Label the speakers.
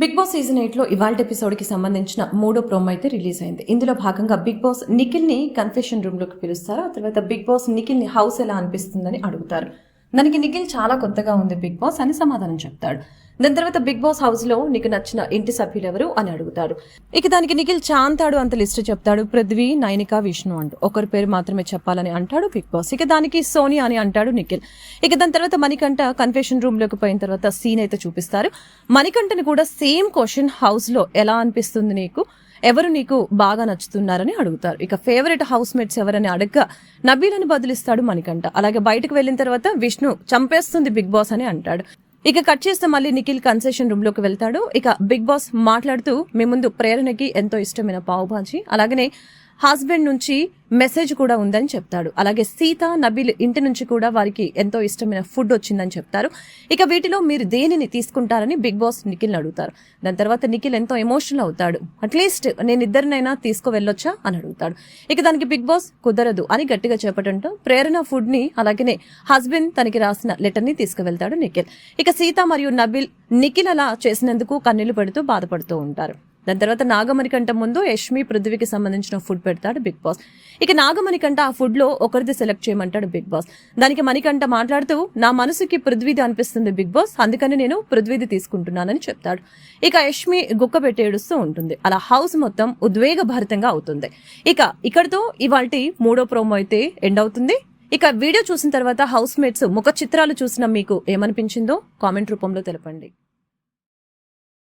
Speaker 1: Big boss season ఎయిట్లో ఇవాళ కి సంబంధించిన మూడో ప్రోమో అయితే రిలీజ్ అయింది. ఇందులో భాగంగా బిగ్ బాస్ నిఖిల్ని కన్ఫెషన్ రూమ్లోకి పిలుస్తారు? ఆ తర్వాత బిగ్ బాస్ నిఖిల్ని హౌస్ ఎలా అనిపిస్తుందని అడుగుతారు. దానికి నిఖిల్ చాలా కొత్తగా ఉంది బిగ్ బాస్ అని సమాధానం చెప్తాడు. దాని తర్వాత బిగ్ బాస్ హౌస్లో నీకు నచ్చిన ఇంటి సభ్యులు ఎవరు అని అడుగుతాడు. ఇక దానికి నిఖిల్ చాంతాడు అంత లిస్ట్ చెప్తాడు. పృథ్వీ నైనిక విష్ణు అంటూ ఒకరి పేరు మాత్రమే చెప్పాలని అంటాడు బిగ్ బాస్. ఇక దానికి సోని అని అంటాడు నిఖిల్. ఇక దాని తర్వాత మణికంఠ కన్ఫెషన్ రూమ్లోకి పోయిన తర్వాత సీన్ అయితే చూపిస్తారు. మణికంఠని కూడా సేమ్ క్వశ్చన్ హౌస్లో ఎలా అనిపిస్తుంది నీకు? ఎవరు నీకు బాగా నచ్చుతున్నారని అడుగుతారు. ఇక ఫేవరెట్ హౌస్ మేట్స్ ఎవరని అడగ నబీలని బదులిస్తాడు మణికంట అలాగే బయటకు వెళ్ళిన తర్వాత విష్ణు చంపేస్తుంది బిగ్ బాస్ అని అంటాడు. ఇక కట్ చేస్తే మళ్ళీ నిఖిల్ కన్సెషన్ రూమ్లోకి వెళ్తాడు. ఇక బిగ్ బాస్ మాట్లాడుతూ మీ ముందు ప్రేరణకి ఎంతో ఇష్టమైన పావుభాజీ. అలాగనే హస్బెండ్ నుంచి మెసేజ్ కూడా ఉందని చెప్తాడు. అలాగే సీత నబీల్ ఇంటి నుంచి కూడా వారికి ఎంతో ఇష్టమైన ఫుడ్ వచ్చిందని చెప్తారు. ఇక వీటిలో మీరు దేనిని తీసుకుంటారని బిగ్ బాస్ నిఖిల్ని అడుగుతారు. దాని తర్వాత నిఖిల్ ఎంతో ఎమోషనల్ అవుతాడు. అట్లీస్ట్ నేను ఇద్దరినైనా తీసుకువెళ్ళొచ్చా అని అడుగుతాడు. ఇక దానికి బిగ్ బాస్ కుదరదు అని గట్టిగా చెప్పడంతో ప్రేరణ ఫుడ్ని అలాగనే హస్బెండ్ తనకి రాసిన లెటర్ని తీసుకువెళ్తాడు నిఖిల్. ఇక సీత మరియు నబిల్ నిఖిల్ అలా చేసినందుకు కన్నీళ్ళు పెడుతూ బాధపడుతూ ఉంటారు. దాని తర్వాత నాగమణి కంట ముందు యష్మి పృథ్వీకి సంబంధించిన ఫుడ్ పెడతాడు బిగ్ బాస్. ఇక నాగమణి కంట ఆ ఫుడ్లో ఒకరిది సెలెక్ట్ చేయమంటాడు బిగ్ బాస్. దానికి మణికంఠ మాట్లాడుతూ నా మనసుకి పృథ్వీది అనిపిస్తుంది బిగ్ బాస్ అందుకని నేను పృథ్వీది తీసుకుంటున్నానని చెప్తాడు. ఇక యష్మి గుక్క పెట్టి ఏడుస్తూ ఉంటుంది. అలా హౌస్ మొత్తం ఉద్వేగభరితంగా అవుతుంది. ఇక ఇక్కడతో ఇవాల్టి మూడో ప్రోమో అయితే ఎండ్ అవుతుంది. ఇక వీడియో చూసిన తర్వాత హౌస్ మేట్స్ ముఖ చిత్రాలు చూసిన మీకు ఏమనిపించిందో కామెంట్ రూపంలో తెలపండి.